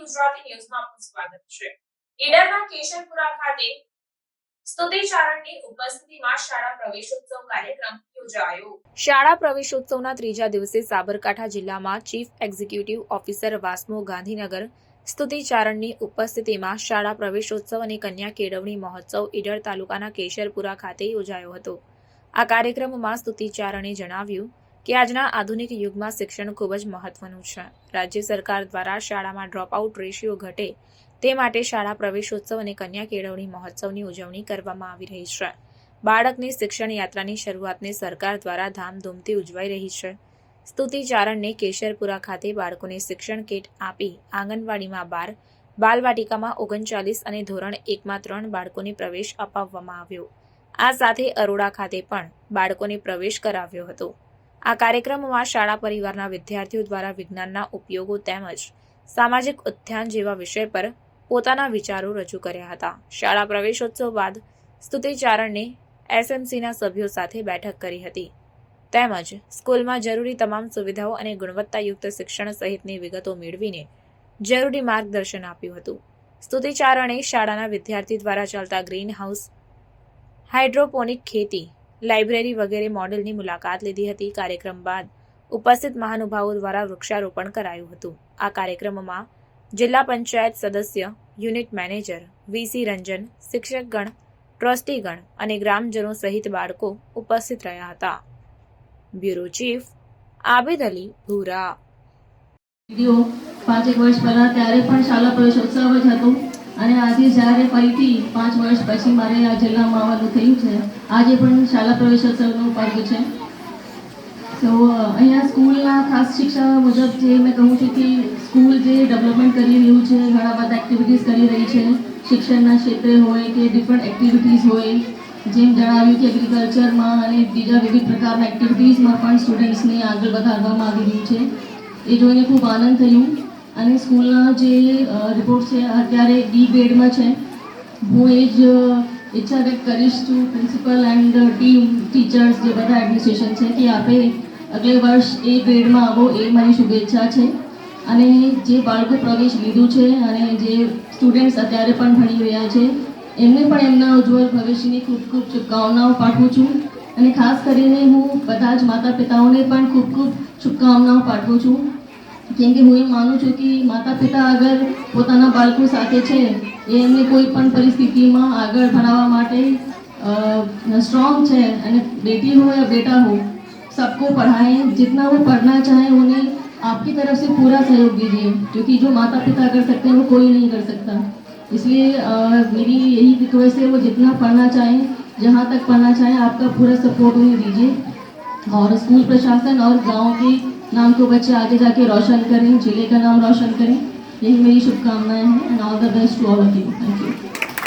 ગુજરાતી ન્યૂઝમાં આપનું સ્વાગત છે. ઈડરના કેશરપુરા ખાતે શાળા પ્રવેશોત્સવના ત્રીજા દિવસે સાબરકાંઠા જિલ્લામાં ચીફ એક્ઝિક્યુટિવ ઓફિસર વાસ્મો ગાંધીનગર સ્તુતિચારણની ઉપસ્થિતિમાં શાળા પ્રવેશોત્સવ અને કન્યા કેળવણી મહોત્સવ ઈડર તાલુકાના કેશરપુરા ખાતે યોજાયો હતો. આ કાર્યક્રમમાં સ્તુતિચારણે જણાવ્યું કે આજના આધુનિક યુગમાં શિક્ષણ ખૂબ જ મહત્વનું છે. રાજ્ય સરકાર દ્વારા શાળામાં ડ્રોપઆઉટ રેશિયો ઘટે તે માટે શાળા પ્રવેશોત્સવ અને કન્યા કેળવણી મહોત્સવની ઉજવણી કરવામાં આવી રહી છે. બાળકની શિક્ષણ યાત્રાની શરૂઆતને સરકાર દ્વારા ધામધૂમથી ઉજવાઈ રહી છે. સ્તુતિચારણને કેશરપુરા ખાતે બાળકોને શિક્ષણ કીટ આપી આંગણવાડીમાં બાર, બાલવાટિકામાં ઓગણચાલીસ અને ધોરણ એકમાં ત્રણ બાળકોને પ્રવેશ અપાવવામાં આવ્યો. આ સાથે અરોડા ખાતે પણ બાળકોને પ્રવેશ કરાવ્યો હતો. આ કાર્યક્રમમાં શાળા પરિવારના વિદ્યાર્થીઓ દ્વારા વિજ્ઞાનના ઉપયોગો તેમજ સામાજિક ઉત્થાન જેવા વિષય પર પોતાના વિચારો રજૂ કર્યા હતા. શાળા પ્રવેશોત્સવ બાદ સ્તુતિચારણને એસએમસીના સભ્યો સાથે બેઠક કરી હતી. તેમજ સ્કૂલમાં જરૂરી તમામ સુવિધાઓ અને ગુણવત્તાયુક્ત શિક્ષણ સહિતની વિગતો મેળવીને જરૂરી માર્ગદર્શન આપ્યું હતું. સ્તુતિચારણે શાળાના વિદ્યાર્થી દ્વારા ચાલતા ગ્રીન હાઉસ હાઇડ્રોપોનિક ખેતી લાઇબ્રેરી વગેરે મોડેલની મુલાકાત લીધી હતી. કાર્યક્રમ બાદ ઉપસ્થિત મહાનુભાવો દ્વારા વૃક્ષારોપણ કરાયું હતું. આ કાર્યક્રમમાં જિલ્લા પંચાયત સદસ્ય, યુનિટ મેનેજર વીસી રંજન, શિક્ષકગણ, ટ્રસ્ટીગણ અને ગ્રામજનો સહિત બાળકો ઉપસ્થિત રહ્યા હતા. બ્યુરો ચીફ આબિદ અલી ભૂરા. પાંચેક વર્ષ પહેલા ત્યારે પણ શાળા પ્રવેશોત્સવ જ હતો. અને આજે જ્યારે ફરીથી પાંચ વર્ષ પછી મારે આ જિલ્લામાં આવવાનું થયું છે, આજે પણ શાળા પ્રવેશોત્સવનું પર્વ છે. તો અહીંયા સ્કૂલના ખાસ શિક્ષા મુજબ જે મેં કહું છું કે સ્કૂલ જે ડેવલપમેન્ટ કરી રહ્યું છે, ઘણા બધા એક્ટિવિટીઝ કરી રહી છે. શિક્ષણના ક્ષેત્રે હોય કે ડિફરન્ટ એક્ટિવિટીઝ હોય, જેમ જણાવ્યું કે એગ્રીકલ્ચરમાં અને બીજા વિવિધ પ્રકારના એક્ટિવિટીઝમાં પણ સ્ટુડન્ટ્સને આગળ વધારવામાં આવી રહ્યું છે. એ જોઈને ખૂબ આનંદ થયું. અને સ્કૂલના જે રિપોર્ટ છે અત્યારે ડી ગ્રેડમાં છે. હું એ જ ઈચ્છા વ્યક્ત કરીશ છું પ્રિન્સિપલ એન્ડ ટીમ ટીચર્સ જે બધા એડમિનિસ્ટ્રેશન છે કે આપે અગલે વર્ષ એ ગ્રેડમાં આવો, એ મારી શુભેચ્છા છે. અને જે બાળકો પ્રવેશ લીધું છે અને જે સ્ટુડન્ટ્સ અત્યારે પણ ભણી રહ્યા છે, એમને પણ એમના ઉજ્જવળ ભવિષ્યની ખૂબ ખૂબ શુભકામનાઓ પાઠવું છું. અને ખાસ કરીને હું બધા જ માતા પિતાઓને પણ ખૂબ ખૂબ શુભકામનાઓ પાઠવું છું. કેમ કે હું એ માનું છું કે માતા પિતા અગર પોતાના બાળકો સાથે છે એ એમને કોઈ પણ પરિસ્થિતિમાં આગળ ભણાવવા માટે स्ट्रॉन्ग છે અને बेटी हो या बेटा हो सबको पढ़ाएं जितना वो पढ़ना चाहे उन्हें आपकी तरफ से पूरा सहयोग दीजिए क्योंकि जो माता पिता कर सकते हैं वो कोई नहीं कर सकता इसलिए अ, मेरी यही रिक्वेस्ट है वो जितना पढ़ना चाहें जहाँ तक पढ़ना चाहें आपका पूरा सपोर्ट उन्हें दीजिए और स्कूल प्रशासन और गांव के नाम को बच्चे आगे जाके रोशन करें जिले का नाम रोशन करें यही मेरी शुभकामनाएं हैं and all the best to all of you thank you